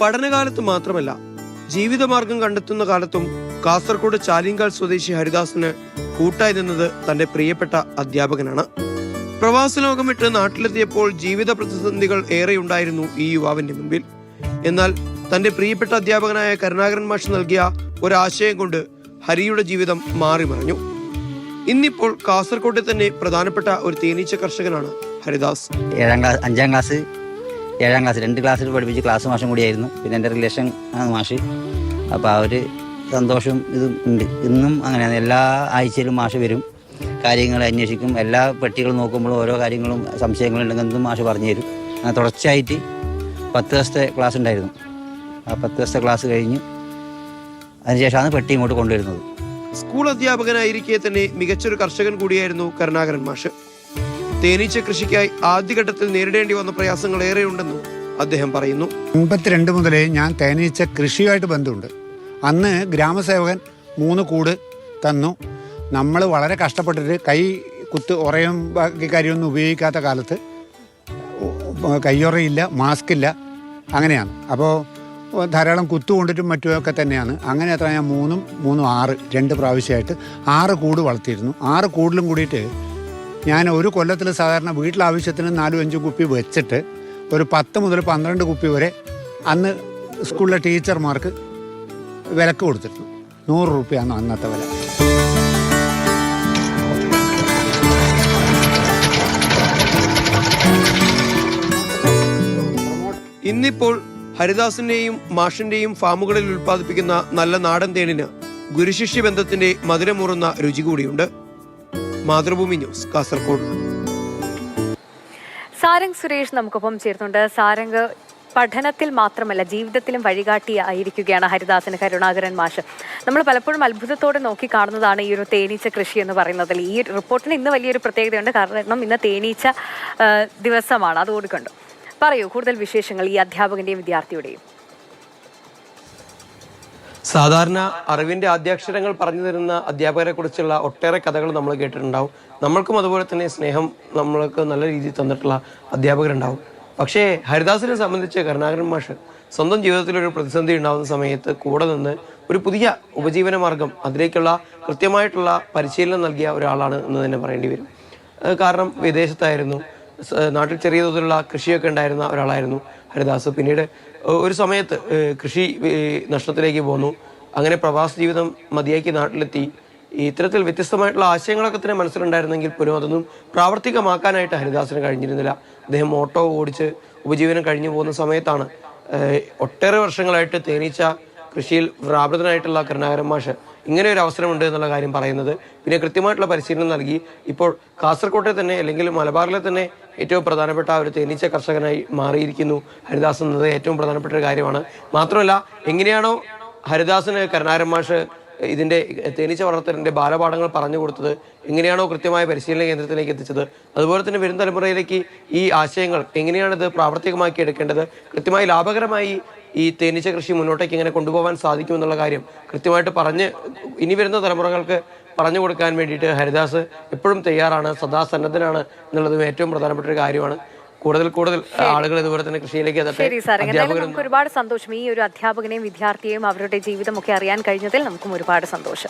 പഠനകാലത്ത് മാത്രമല്ല ജീവിതമാർഗം കണ്ടെത്തുന്ന കാലത്തും കാസർഗോഡ് ചാലിങ്കാൽ സ്വദേശി ഹരിദാസിന് കൂട്ടായി നിന്നത് തന്റെ പ്രിയപ്പെട്ട അധ്യാപകനാണ്. പ്രവാസ ലോകം വിട്ട് നാട്ടിലെത്തിയപ്പോൾ ജീവിത പ്രതിസന്ധികൾ ഏറെയുണ്ടായിരുന്നു ഈ യുവാവിന്റെ മുൻപിൽ. എന്നാൽ തന്റെ പ്രിയപ്പെട്ട അധ്യാപകനായ കരുണാകരൻ മാഷ് നൽകിയ ഒരാശയം കൊണ്ട് ഹരിയുടെ ജീവിതം മാറി മറിഞ്ഞു. ഇന്നിപ്പോൾ കാസർകോട്ടെ തന്നെ പ്രധാനപ്പെട്ട ഒരു തേനീച്ച കർഷകനാണ് ഹരിദാസ്. ഏഴാം ക്ലാസ് അഞ്ചാം ക്ലാസ് ഏഴാം ക്ലാസ് രണ്ട് ക്ലാസ്സിൽ പഠിപ്പിച്ച് ക്ലാസ് മാഷും കൂടിയായിരുന്നു. പിന്നെ എന്റെ റിലേഷൻ ആണ് മാഷ്. അപ്പോൾ ആ ഒരു സന്തോഷം ഇതും ഉണ്ട്. ഇന്നും അങ്ങനെയാണ്. എല്ലാ ആഴ്ചയിലും മാഷ് വരും. കാര്യങ്ങൾ അന്വേഷിക്കും. എല്ലാ പെട്ടികളും നോക്കുമ്പോഴും ഓരോ കാര്യങ്ങളും സംശയങ്ങളും ഉണ്ടെങ്കിൽ എന്തും മാഷ് പറഞ്ഞു തരും. അങ്ങനെ തുടർച്ചയായിട്ട് പത്ത് ദിവസത്തെ ക്ലാസ് ഉണ്ടായിരുന്നു. ആ പത്ത് ദിവസത്തെ ക്ലാസ് കഴിഞ്ഞ് അതിനുശേഷമാണ് പെട്ടി ഇങ്ങോട്ട് കൊണ്ടുവരുന്നത്. സ്കൂൾ അധ്യാപകനായിരിക്കെ തന്നെ മികച്ചൊരു കർഷകൻ കൂടിയായിരുന്നു കരുണാകരൻ മാഷ്. തേനീച്ച കൃഷിക്കായി ആദ്യഘട്ടത്തിൽ നേരിടേണ്ടി വന്ന പ്രയാസങ്ങൾ ഏറെയുണ്ടെന്നും അദ്ദേഹം പറയുന്നു. എൺപത്തിരണ്ട് മുതലേ ഞാൻ തേനീച്ച കൃഷിയുമായിട്ട് ബന്ധമുണ്ട്. അന്ന് ഗ്രാമസേവകൻ മൂന്ന് കൂട് തന്നു. നമ്മൾ വളരെ കഷ്ടപ്പെട്ടിട്ട് കൈ കുത്ത് ഉറയും ബാക്കി കാര്യമൊന്നും ഉപയോഗിക്കാത്ത കാലത്ത് കയ്യുറയില്ല മാസ്ക് ഇല്ല അങ്ങനെയാണ്. അപ്പോൾ ധാരാളം കുത്തു കൊണ്ടിട്ടും മറ്റുമൊക്കെ തന്നെയാണ്. അങ്ങനെ അത്ര ഞാൻ മൂന്നും മൂന്നും ആറ് രണ്ട് പ്രാവശ്യമായിട്ട് ആറ് കൂട് വളർത്തിയിരുന്നു. ആറ് കൂടിലും കൂടിയിട്ട് ഞാൻ ഒരു കൊല്ലത്തിൽ സാധാരണ വീട്ടിലാവശ്യത്തിന് നാലും അഞ്ചും കുപ്പി വെച്ചിട്ട് ഒരു പത്ത് മുതൽ പന്ത്രണ്ട് കുപ്പി വരെ അന്ന് സ്കൂളിലെ ടീച്ചർമാർക്ക് വിലക്ക് കൊടുത്തിട്ടു. നൂറ് റുപ്യാണ് അന്നത്തെ വില. ഇന്നിപ്പോൾ ഹരിദാസിന്റെയും മാഷിന്റെയും ഫാമുകളിൽ ഉൽപ്പാദിപ്പിക്കുന്ന നല്ല നാടൻ തേനിന് ഗുരുശിഷ്യ ബന്ധത്തിന്റെ മധുരമൂറുന്ന രുചി കൂടിയുണ്ട്. മാതൃഭൂമി ന്യൂസ് കാസർഗോഡ് സാരംഗ് സുരേഷ് നമുക്കൊപ്പം ചേർന്നുണ്ട് സാരംഗ് പഠനത്തിൽ മാത്രമല്ല ജീവിതത്തിലും വഴികാട്ടി ആയിരിക്കുകയാണ് ഹരിദാസന് കരുണാകരൻ മാഷ്. നമ്മൾ പലപ്പോഴും അത്ഭുതത്തോടെ നോക്കി കാണുന്നതാണ് ഈ ഒരു തേനീച്ച കൃഷി എന്ന് പറയുന്നതിൽ ഈ റിപ്പോർട്ടിന് ഇന്ന് വലിയൊരു പ്രത്യേകതയുണ്ട്. കാരണം ഇന്ന് തേനീച്ച ദിവസമാണ്. അതുകൊണ്ടുകൊണ്ട് പറയൂ കൂടുതൽ വിശേഷങ്ങൾ ഈ അധ്യാപകന്റെയും വിദ്യാർത്ഥിയുടെയും. സാധാരണ അറിവിന്റെ ആദ്യാക്ഷരങ്ങൾ പറഞ്ഞു തരുന്ന അധ്യാപകരെ കുറിച്ചുള്ള ഒട്ടേറെ കഥകൾ നമ്മൾ കേട്ടിട്ടുണ്ടാവും. നമ്മൾക്കും അതുപോലെ തന്നെ സ്നേഹം നമ്മൾക്ക് നല്ല രീതിയിൽ തന്നിട്ടുള്ള അധ്യാപകരുണ്ടാവും. പക്ഷേ ഹരിദാസിനെ സംബന്ധിച്ച് കരുണാകരൻ മാഷ് സ്വന്തം ജീവിതത്തിൽ ഒരു പ്രതിസന്ധി ഉണ്ടാകുന്ന സമയത്ത് കൂടെ നിന്ന് ഒരു പുതിയ ഉപജീവന മാർഗം അതിലേക്കുള്ള കൃത്യമായിട്ടുള്ള പരിശീലനം നൽകിയ ഒരാളാണ് എന്ന് തന്നെ പറയേണ്ടി വരും. കാരണം വിദേശത്തായിരുന്നു. നാട്ടിൽ ചെറിയ തോതിലുള്ള കൃഷിയൊക്കെ ഉണ്ടായിരുന്ന ഒരാളായിരുന്നു ഹരിദാസ്. പിന്നീട് ഒരു സമയത്ത് കൃഷി നഷ്ടത്തിലേക്ക് പോന്നു. അങ്ങനെ പ്രവാസ ജീവിതം മതിയാക്കി നാട്ടിലെത്തി. ഇത്തരത്തിൽ വ്യത്യസ്തമായിട്ടുള്ള ആശയങ്ങളൊക്കെ തന്നെ മനസ്സിലുണ്ടായിരുന്നെങ്കിൽ പോലും അതൊന്നും പ്രാവർത്തികമാക്കാനായിട്ട് ഹരിദാസിന് കഴിഞ്ഞിരുന്നില്ല. അദ്ദേഹം ഓട്ടോ ഓടിച്ച് ഉപജീവനം കഴിഞ്ഞു പോകുന്ന സമയത്താണ് ഒട്ടേറെ വർഷങ്ങളായിട്ട് തേനീച്ച കൃഷിയിൽ പ്രാപൃതനായിട്ടുള്ള കരുണാകരൻ മാഷ് ഇങ്ങനെ ഒരു അവസരമുണ്ട് എന്നുള്ള കാര്യം പറയുന്നത്. പിന്നെ കൃത്യമായിട്ടുള്ള പരിശീലനം നൽകി. ഇപ്പോൾ കാസർകോട്ടെ തന്നെ അല്ലെങ്കിൽ മലബാറിലെ തന്നെ ഏറ്റവും പ്രധാനപ്പെട്ട ഒരു തേനീച്ച കർഷകനായി മാറിയിരിക്കുന്നു ഹരിദാസ് എന്നത് ഏറ്റവും പ്രധാനപ്പെട്ട ഒരു കാര്യമാണ്. മാത്രമല്ല എങ്ങനെയാണോ ഹരിദാസിന് കരുണാകരൻ മാഷ് ഇതിന്റെ തേനീച്ച വളർത്തലിന്റെ ബാലപാഠങ്ങൾ പറഞ്ഞു കൊടുത്തത് എങ്ങനെയാണോ കൃത്യമായ പരിശീലന കേന്ദ്രത്തിലേക്ക് എത്തിച്ചത് അതുപോലെ തന്നെ വരും തലമുറയിലേക്ക് ഈ ആശയങ്ങൾ എങ്ങനെയാണ് ഇത് പ്രാവർത്തികമാക്കി എടുക്കേണ്ടത് കൃത്യമായി ലാഭകരമായി ഈ തേനീച്ച കൃഷി മുന്നോട്ടേക്ക് ഇങ്ങനെ കൊണ്ടുപോകാൻ സാധിക്കുമെന്നുള്ള കാര്യം കൃത്യമായിട്ട് പറഞ്ഞ് ഇനി വരുന്ന തലമുറകൾക്ക് പറഞ്ഞു കൊടുക്കാൻ വേണ്ടിയിട്ട് ഹരിദാസ് എപ്പോഴും തയ്യാറാണ് സദാ സന്നദ്ധനാണ് എന്നുള്ളതും ഏറ്റവും പ്രധാനപ്പെട്ട ഒരു കാര്യമാണ്. കൂടുതൽ കൂടുതൽ ആളുകൾ ഇതുപോലെ തന്നെ കൃഷിയിലേക്ക് ശരി സാർ നമുക്ക് ഒരുപാട് സന്തോഷം. ഈ ഒരു അധ്യാപകനെയും വിദ്യാർത്ഥിയെയും അവരുടെ ജീവിതമൊക്കെ അറിയാൻ കഴിഞ്ഞതിൽ നമുക്കും ഒരുപാട് സന്തോഷം.